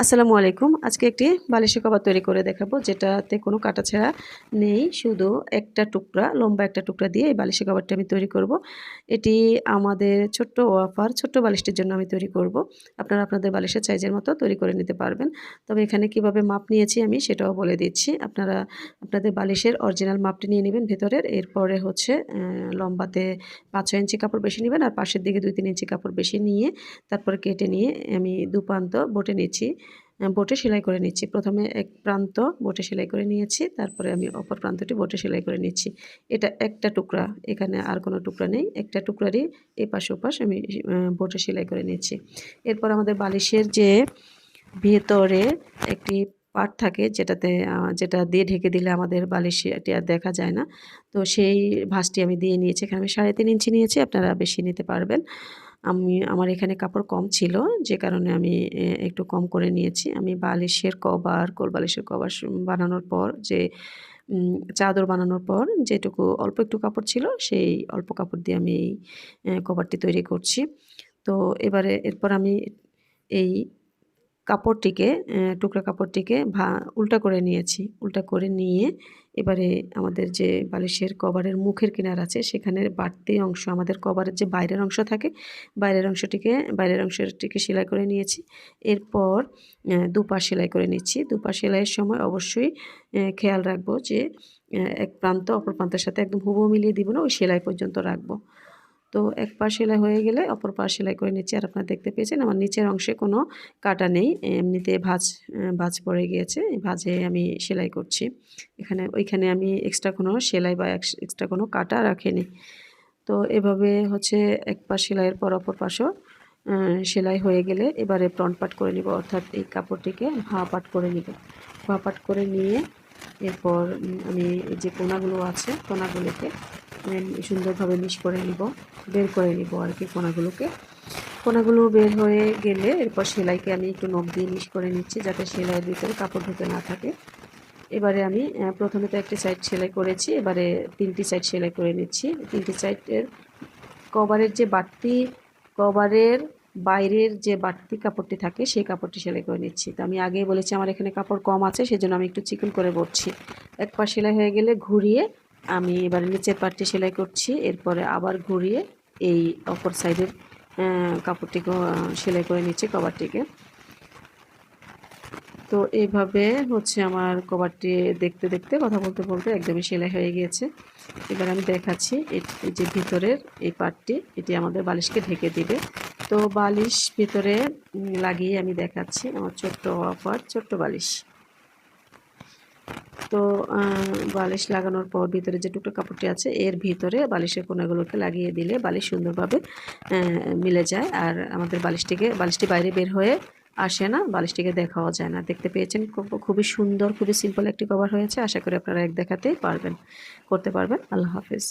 আসসালামু আলাইকুম আজকে একটি বালিশের কভার তৈরি করে দেখাবো, যেটাতে কোনো কাটা ছেঁড়া নেই, শুধু একটা টুকরা, লম্বা একটা টুকরা দিয়ে এই বালিশের কভারটা আমি তৈরি করব। এটি আমাদের ছোট্ট ওয়াফার, ছোট্ট বালিশটির জন্য আমি তৈরি করব। আপনারা আপনাদের বালিশের সাইজের মতো তৈরি করে নিতে পারবেন তবে এখানে কীভাবে মাপ নিয়েছি আমি সেটাও বলে দিচ্ছি আপনারা আপনাদের বালিশের অরিজিনাল মাপটি নিয়ে নেবেন ভেতরের, এরপরে হচ্ছে লম্বাতে পাঁচ ছয় ইঞ্চি কাপড় বেশি নেবেন আর পাশের দিকে দুই তিন ইঞ্চি কাপড় বেশি নিয়ে তারপরে কেটে নিয়ে আমি দুপান্ত বটে নিচ্ছি বোটে সেলাই করে নিচ্ছি। প্রথমে এক প্রান্ত বোটে সেলাই করে নিয়েছি, তারপরে আমি অপর প্রান্তটি বোটে সেলাই করে নিচ্ছি। এটা একটা টুকরা, এখানে আর কোনো টুকরা নেই, একটা টুকরারই এই পাশ ওপাশ আমি বোটে সেলাই করে নিচ্ছি। এরপর আমাদের বালিশের যে ভেতরে একটি পাট থাকে, যেটাতে যেটা দিয়ে ঢেকে দিলে আমাদের বালিশটি আর দেখা যায় না, তো সেই ভাঁজটি আমি দিয়ে নিয়েছি। এখানে আমি সাড়ে তিন ইঞ্চি নিয়েছি, আপনারা বেশি নিতে পারবেন। আমি, আমার এখানে কাপড় কম ছিল, যে কারণে আমি একটু কম করে নিয়েছি। আমি বালিশের কভার, কোল বালিশের কভার বানানোর পর যে চাদর বানানোর পর যেটুকু অল্প একটু কাপড় ছিল, সেই অল্প কাপড় দিয়ে আমি এই কভারটি তৈরি করছি। তো এবারে, এরপর আমি এই কাপড়টিকে টুকরা কাপড়টিকে ভা, উল্টা করে নিয়েছি। উল্টা করে নিয়ে এবারে আমাদের যে বালিশের কভারের মুখের কিনার আছে, সেখানে বাড়তি অংশ, আমাদের কভারের যে বাইরের অংশ থাকে, বাইরের অংশটিকে বাইরের অংশটিকে সেলাই করে নিয়েছি। এরপর দুপা সেলাই করে নিচ্ছি। দুপা সেলাইয়ের সময় অবশ্যই খেয়াল রাখব যে এক প্রান্ত অপর প্রান্তের সাথে একদম হুবহু মিলিয়ে দিব না, ওই সেলাই পর্যন্ত রাখব। তো এক পা সেলাই হয়ে গেলে অপর পা সেলাই করে নিচ্ছি। আর আপনারা দেখতে পেয়েছেন আমার নিচের অংশে কোনো কাটা নেই। এমনিতে ভাজ ভাজ পড়ে গিয়েছে। ভাজে আমি সেলাই করছি। এখানে, ওইখানে আমি এক্সট্রা কোনো সেলাই বা এক্সট্রা কোনো কাটা রাখিনি। তো এভাবে হচ্ছে এক পা সেলাইয়ের পর অপর পাশও সেলাই হয়ে গেলে এবারে ফ্রন্ট পাট করে নিব। অর্থাৎ এই কাপড়টিকে ভা পাট করে নিব। ভা পাট করে নিয়ে এরপর আমি যে কোনাগুলো আছে, কোনাগুলোকে সুন্দরভাবে মিশ করে নিব, বের করে নিব আর কি কোনাগুলোকে। কোনাগুলো বের হয়ে গেলে এরপর সেলাইকে আমি একটু নখ দিয়ে মিশ করে নিচ্ছি যাতে সেলাইয়ের ভিতরে কাপড় ঢুকে না থাকে। এবারে আমি প্রথমে তো একটি সাইড সেলাই করেছি, এবারে তিনটি সাইড সেলাই করে নিচ্ছি। তিনটি সাইডের কভারের যে বাড়তি, কভারের বাইরের যে বাড়তি কাপড়টি থাকে সেই কাপড়টি সেলাই করে নিচ্ছি। তো আমি আগেই বলেছি আমার এখানে কাপড় কম আছে, সেজন্য আমি একটু চিকন করে বলছি এক পা সেলাই হয়ে গেলে ঘুরিয়ে আমি এবারে নিচের পাটটি সেলাই করছি, এরপরে আবার ঘুরিয়ে এই অপর সাইডের কাপড়টিকে সেলাই করে নিচ্ছি কভারটিকে। তো এইভাবে হচ্ছে আমার কভারটি দেখতে দেখতে, কথা বলতে বলতে একদমই সেলাই হয়ে গিয়েছে। এবার আমি দেখাচ্ছি যে ভিতরের এই পাটটি, এটি আমাদের বালিশকে ঢেকে দিবে। তো বালিশ ভিতরে লাগিয়ে আমি দেখাচ্ছি আমার ছোট্ট অফার ছোট্ট বালিশ। তো বালিশ লাগানোর পর ভিতরে যে টুকরো কাপড়টি আছে, এর ভিতরে বালিশের কোনাগুলোকে লাগিয়ে দিলে বালিশ সুন্দরভাবে মিলে যায়। আর আমাদের বালিশটিকে, বালিশটি বাইরে বের হয়ে আসে না, বালিশটিকে দেখাও যায় না। দেখতে পেয়েছেন খুবই সুন্দর, খুবই সিম্পল একটি কভার হয়েছে। আশা করি আপনারা এক দেখাতেই পারবেন, করতে পারবেন। আল্লাহ হাফিজ।